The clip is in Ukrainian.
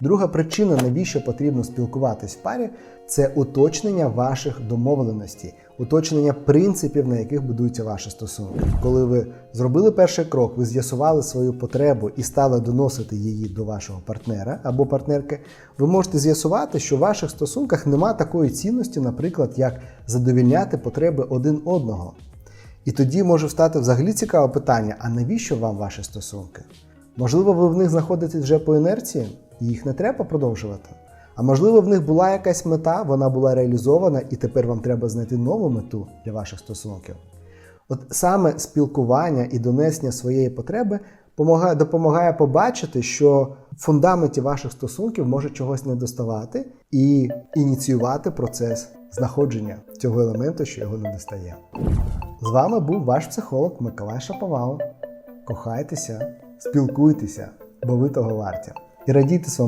Друга причина, навіщо потрібно спілкуватись в парі, це уточнення ваших домовленостей, уточнення принципів, на яких будуються ваші стосунки. Коли ви зробили перший крок, ви з'ясували свою потребу і стали доносити її до вашого партнера або партнерки, ви можете з'ясувати, що в ваших стосунках нема такої цінності, наприклад, як задовільняти потреби один одного. І тоді може встати взагалі цікаве питання: а навіщо вам ваші стосунки? Можливо, ви в них знаходитесь вже по інерції, їх не треба продовжувати. А можливо, в них була якась мета, вона була реалізована, і тепер вам треба знайти нову мету для ваших стосунків. От саме спілкування і донесення своєї потреби помагає, допомагає побачити, що в фундаменті ваших стосунків може чогось не доставати, і ініціювати процес знаходження цього елементу, що його не достає. З вами був ваш психолог Миколай Шаповал. Кохайтеся, спілкуйтеся, бо ви того варті. І радійте своєму